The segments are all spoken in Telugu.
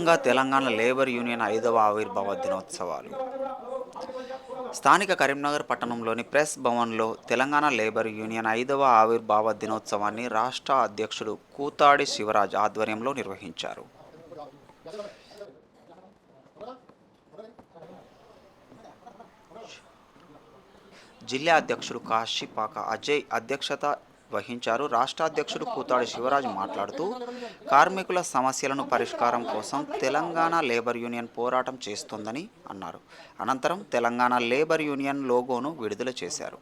ఘనంగా తెలంగాణ లేబర్ యూనియన్ ఐదవ ఆవిర్భావ దినోత్సవాలు. స్థానిక కరీంనగర్ పట్టణంలోని ప్రెస్ భవన్లో తెలంగాణ లేబర్ యూనియన్ ఐదవ ఆవిర్భావ దినోత్సవాన్ని రాష్ట్ర అధ్యక్షుడు కూతాడి శివరాజ్ ఆధ్వర్యంలో నిర్వహించారు. జిల్లా అధ్యక్షుడు కాశీపాక అజయ్ అధ్యక్షత వహించారు రాష్ట్ర అధ్యక్షుడు కూతాడి శివరాజ్ మాట్లాడుతూ కార్మికుల సమస్యలను పరిష్కారం కోసం తెలంగాణ లేబర్ యూనియన్ పోరాటం చేస్తోందని అన్నారు. అనంతరం తెలంగాణ లేబర్ యూనియన్ లోగోను విడుదల చేశారు.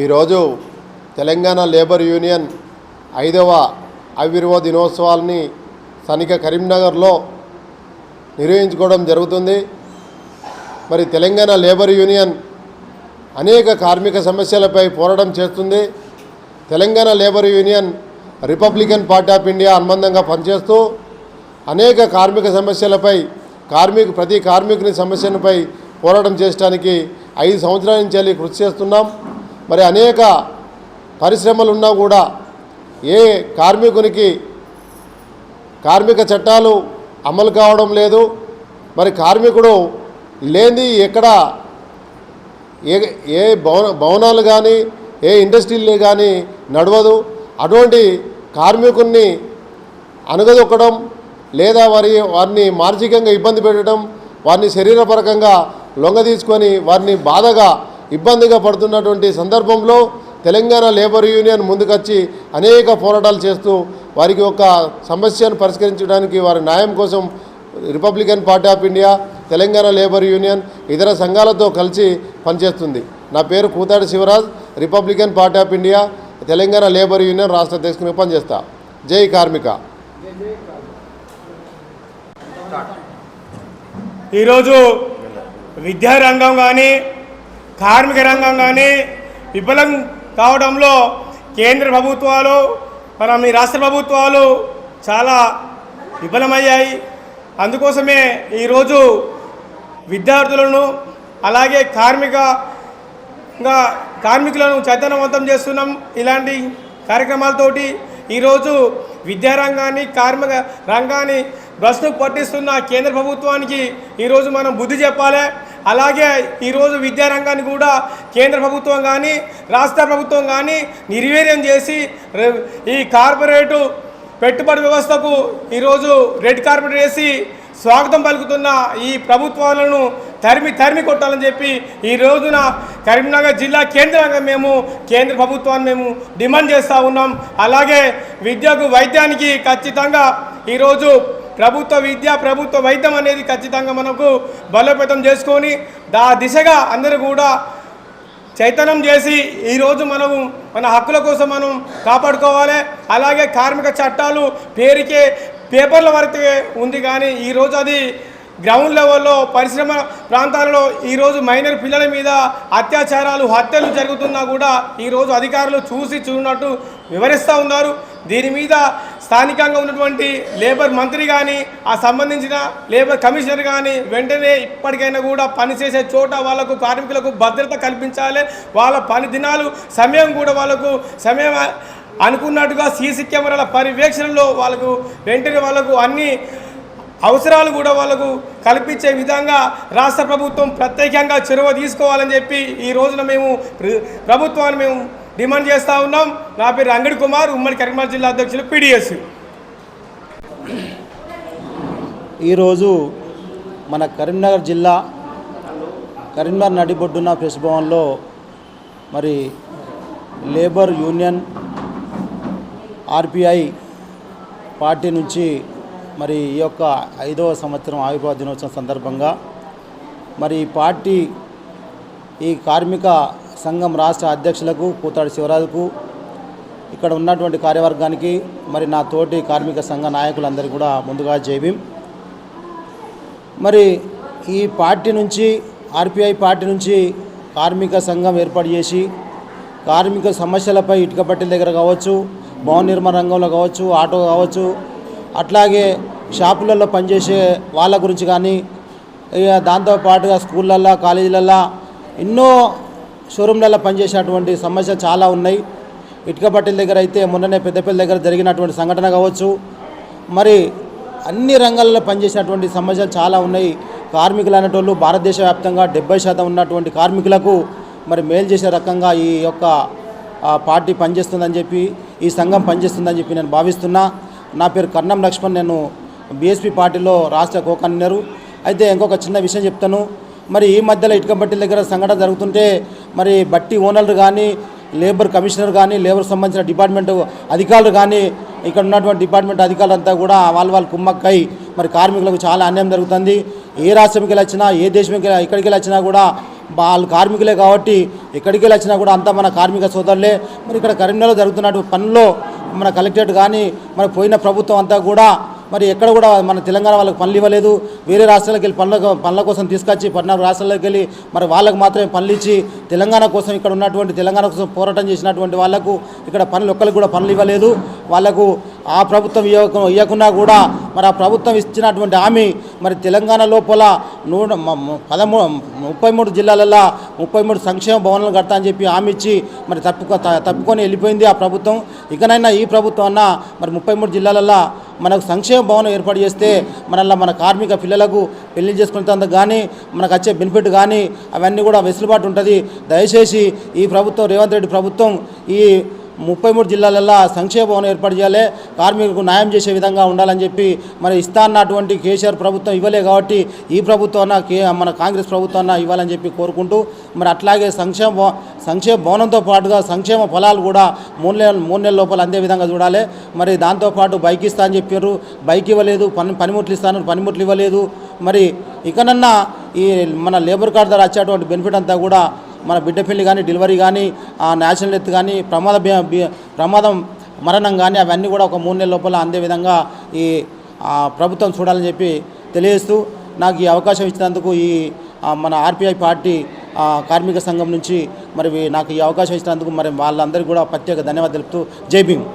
ఈరోజు తెలంగాణ లేబర్ యూనియన్ ఐదవ ఆవిర్భావ దినోత్సవాల్ని స్థానిక కరీంనగర్లో నిర్వహించుకోవడం జరుగుతుంది. మరి తెలంగాణ లేబర్ యూనియన్ అనేక కార్మిక సమస్యలపై పోరాటం చేస్తుంది. Telangana labour union Republican Party of India అనుబంధంగా పనిచేస్తూ అనేక కార్మిక సమస్యలపై కార్మిక ప్రతి కార్మికుని సమస్యలపై పోరాటం చేయడానికి ఐదు సంవత్సరాల నుంచి వెళ్ళి కృషి చేస్తున్నాం. మరి అనేక పరిశ్రమలు ఉన్నా కూడా ఏ కార్మికునికి కార్మిక చట్టాలు అమలు కావడం లేదు. మరి కార్మికుడు లేనిది ఎక్కడ ఏ ఏ భవన భవనాలు కానీ ఏ ఇండస్ట్రీలు కానీ నడవదు. అటువంటి కార్మికుల్ని అణగదొక్కడం లేదా వారి వారిని మానసికంగా ఇబ్బంది పెట్టడం వారిని శరీరపరకంగా లొంగ తీసుకొని వారిని బాధగా ఇబ్బందిగా పడుతున్నటువంటి సందర్భంలో తెలంగాణ లేబర్ యూనియన్ ముందుకొచ్చి అనేక పోరాటాలు చేస్తూ వారికి ఒక సమస్యను పరిష్కరించడానికి వారి న్యాయం కోసం Republican Party of India Telangana labour union ఇతర సంఘాలతో కలిసి పనిచేస్తుంది. నా పేరు Kuthadi Shivaraj Republican Party of India Telangana labour union రాష్ట్ర అధ్యక్షునిగా పనిచేస్తా. జై కార్మిక. ఈరోజు విద్యారంగం కానీ కార్మిక రంగం కానీ విఫలం కావడంలో కేంద్ర ప్రభుత్వాలు మన మీ రాష్ట్ర ప్రభుత్వాలు చాలా విఫలమయ్యాయి. అందుకోసమే ఈరోజు విద్యార్థులను అలాగే కార్మిక ఇంకా కార్మికులను చైతన్యవంతం చేస్తున్నాం. ఇలాంటి కార్యక్రమాలతోటి ఈరోజు విద్యారంగాన్ని కార్మిక రంగాన్ని భ్రష్టు పట్టిస్తున్న కేంద్ర ప్రభుత్వానికి ఈరోజు మనం బుద్ధి చెప్పాలి. అలాగే ఈరోజు విద్యారంగాన్ని కూడా కేంద్ర ప్రభుత్వం కానీ రాష్ట్ర ప్రభుత్వం కానీ నిర్వీర్యం చేసి ఈ కార్పొరేటు పెట్టుబడి వ్యవస్థకు ఈరోజు రెడ్ కార్పెట్ వేసి స్వాగతం పలుకుతున్న ఈ ప్రభుత్వాలను తరిమి తరిమి కొట్టాలని చెప్పి ఈ రోజున కరీంనగర్ జిల్లా కేంద్రంగా మేము కేంద్ర ప్రభుత్వాన్ని మేము డిమాండ్ చేస్తూ ఉన్నాం. అలాగే విద్యకు వైద్యానికి ఖచ్చితంగా ఈరోజు ప్రభుత్వ విద్య ప్రభుత్వ వైద్యం అనేది ఖచ్చితంగా మనకు బలోపేతం చేసుకొని దా దిశగా అందరూ కూడా చైతన్యం చేసి ఈరోజు మనము మన హక్కుల కోసం మనం కాపాడుకోవాలి. అలాగే కార్మిక చట్టాలు పేరుకే పేపర్ల వరకే ఉంది కానీ ఈరోజు అది గ్రౌండ్ లెవెల్లో పరిశ్రమ ప్రాంతాలలో ఈరోజు మైనర్ పిల్లల మీద అత్యాచారాలు హత్యలు జరుగుతున్నా కూడా ఈరోజు అధికారులు చూసి చూడనట్టు వివరిస్తూ ఉన్నారు. దీని మీద స్థానికంగా ఉన్నటువంటి లేబర్ మంత్రి కానీ ఆ సంబంధించిన లేబర్ కమిషనర్ కానీ వెంటనే ఇప్పటికైనా కూడా పనిచేసే చోట వాళ్ళకు కార్మికులకు భద్రత కల్పించాలి. వాళ్ళ పని దినాలు సమయం కూడా వాళ్ళకు సమయం అనుకున్నట్టుగా సీసీ కెమెరాల పర్యవేక్షణలో వాళ్ళకు వెంటనే వాళ్ళకు అన్ని అవసరాలు కూడా వాళ్ళకు కల్పించే విధంగా రాష్ట్ర ప్రభుత్వం ప్రత్యేకంగా చొరవ తీసుకోవాలని చెప్పి ఈ రోజున మేము ప్రభుత్వాన్ని మేము డిమాండ్ చేస్తూ ఉన్నాం. నా పేరు అంగడి కుమార్ ఉమ్మడి కరీంనగర్ జిల్లా అధ్యక్షులు పీడిఎస్. ఈరోజు మన కరీంనగర్ జిల్లా కరీంనగర్ నడిబొడ్డున ప్రెస్ భవన్లో మరి లేబర్ యూనియన్ ఆర్పిఐ పార్టీ నుంచి మరి ఈ యొక్క ఐదవ సంవత్సరం ఆవిర్భావ దినోత్సవం సందర్భంగా మరి ఈ పార్టీ ఈ కార్మిక సంఘం రాష్ట్ర అధ్యక్షులకు పూతాడు శివరాజుకు ఇక్కడ ఉన్నటువంటి కార్యవర్గానికి మరి నా తోటి కార్మిక సంఘ నాయకులందరికీ కూడా ముందుగా జైబీం మరి ఈ పార్టీ నుంచి ఆర్పిఐ పార్టీ నుంచి కార్మిక సంఘం ఏర్పాటు చేసి కార్మిక సమస్యలపై ఇటుక పట్టిల దగ్గర కావచ్చు భవన నిర్మాణ రంగంలో కావచ్చు ఆటో కావచ్చు అట్లాగే షాపులలో పనిచేసే వాళ్ళ గురించి కానీ దాంతోపాటుగా స్కూళ్ళల్లో కాలేజీలల్లో ఎన్నో షోరూమ్లలో పనిచేసేటువంటి సమస్య చాలా ఉన్నాయి. ఇటుక పట్టిల దగ్గర అయితే మొన్ననే పెద్దపల్లి దగ్గర జరిగినటువంటి సంఘటన కావచ్చు. మరి అన్ని రంగాల్లో పనిచేసినటువంటి సమస్యలు చాలా ఉన్నాయి. కార్మికులు అనేటోళ్ళు భారతదేశ వ్యాప్తంగా డెబ్బై శాతం ఉన్నటువంటి కార్మికులకు మరి మేలు చేసే రకంగా ఈ యొక్క పార్టీ పనిచేస్తుందని చెప్పి ఈ సంఘం పనిచేస్తుందని చెప్పి నేను భావిస్తున్నా. నా పేరు కర్ణం లక్ష్మణ్. నేను బీఎస్పీ పార్టీలో రాష్ట్ర కో కన్వీనరు అయితే ఇంకొక చిన్న విషయం చెప్తాను. మరి ఈ మధ్యలో ఇటుకబట్టీల దగ్గర సంఘటన జరుగుతుంటే మరి బట్టి ఓనర్లు కానీ లేబర్ కమిషనర్ కానీ లేబర్ సంబంధించిన డిపార్ట్మెంట్ అధికారులు కానీ ఇక్కడ ఉన్నటువంటి డిపార్ట్మెంట్ అధికారులంతా కూడా వాళ్ళ వాళ్ళ కుమ్మక్కై మరి కార్మికులకు చాలా అన్యాయం జరుగుతుంది. ఏ రాష్ట్రంకి వెళ్ళి వచ్చినా ఏ దేశంకి వెళ్ళి- ఎక్కడికి వెళ్ళి వచ్చినా కూడా వాళ్ళు కార్మికులే కాబట్టి ఎక్కడికి వెళ్ళి వచ్చినా కూడా అంతా మన కార్మిక సోదరులే. మరి ఇక్కడ కరీంనగర్లో జరుగుతున్నటువంటి పనుల్లో మన కలెక్టరేట్ కానీ మరి పోయిన ప్రభుత్వం అంతా కూడా మరి ఎక్కడ కూడా మన తెలంగాణ వాళ్ళకి పనులు ఇవ్వలేదు. వేరే రాష్ట్రాలకు వెళ్ళి పనుల పనుల కోసం తీసుకొచ్చి పద్నాలుగు రాష్ట్రాలకు వెళ్ళి మరి వాళ్ళకు మాత్రమే పనులు ఇచ్చి తెలంగాణ కోసం ఇక్కడ ఉన్నటువంటి తెలంగాణ కోసం పోరాటం చేసినటువంటి వాళ్ళకు ఇక్కడ పనులు ఒక్కరికి కూడా పనులు ఇవ్వలేదు. వాళ్ళకు ఆ ప్రభుత్వం ఇవ్వక ఇవ్వకున్నా కూడా మరి ఆ ప్రభుత్వం ఇచ్చినటువంటి హామీ మరి తెలంగాణ లోపల నూట పదమూ ముప్పై మూడు జిల్లాలలో ముప్పై మూడు సంక్షేమ భవనాలు కడతా అని చెప్పి హామీ ఇచ్చి మరి తప్పుకో త- తప్పుకొని వెళ్ళిపోయింది ఆ ప్రభుత్వం. ఇకనైనా ఈ ప్రభుత్వం అన్న మరి ముప్పై మూడు జిల్లాలలో మనకు సంక్షేమ భవనం ఏర్పాటు చేస్తే మనల్ని మన కార్మిక పిల్లలకు పెళ్ళి చేసుకునేందుకు కానీ మనకు వచ్చే బెనిఫిట్ కానీ అవన్నీ కూడా వెసులుబాటు ఉంటుంది. దయచేసి ఈ ప్రభుత్వం రేవంత్ రెడ్డి ప్రభుత్వం ఈ ముప్పై మూడు జిల్లాలలో సంక్షేమ భవనం ఏర్పాటు చేయాలి. కార్మికులకు న్యాయం చేసే విధంగా ఉండాలని చెప్పి మరి ఇస్తా అన్నటువంటి కేసీఆర్ ప్రభుత్వం ఇవ్వలే కాబట్టి ఈ ప్రభుత్వం అన్న కే మన కాంగ్రెస్ ప్రభుత్వం ఇవ్వాలని చెప్పి కోరుకుంటూ మరి అట్లాగే సంక్షేమ సంక్షేమ భవనంతో పాటుగా సంక్షేమ ఫలాలు కూడా మూడు నెలల మూడు నెలల లోపల అందే విధంగా చూడాలి. మరి దాంతోపాటు బైక్ ఇస్తా అని చెప్పారు. బైక్ ఇవ్వలేదు పని పనిముట్లు ఇస్తాను పనిముట్లు ఇవ్వలేదు. మరి ఇకనన్నా ఈ మన లేబర్ కార్డు ద్వారా వచ్చేటువంటి బెనిఫిట్ అంతా కూడా మన బిడ్డ పెళ్ళి కానీ డెలివరీ కానీ ఆ నేషనల్ డెత్ కానీ ప్రమాద బీ- ప్రమాదం మరణం కానీ అవన్నీ కూడా ఒక మూడు నెలల లోపల అందే విధంగా ఈ ప్రభుత్వం చూడాలని చెప్పి తెలియజేస్తూ నాకు ఈ అవకాశం ఇచ్చినందుకు ఈ మన ఆర్పిఐ పార్టీ కార్మిక సంఘం నుంచి మరి నాకు ఈ అవకాశం ఇచ్చినందుకు మరి వాళ్ళందరికీ కూడా ప్రత్యేక ధన్యవాదాలు తెలుపుతూ జై భీమ్.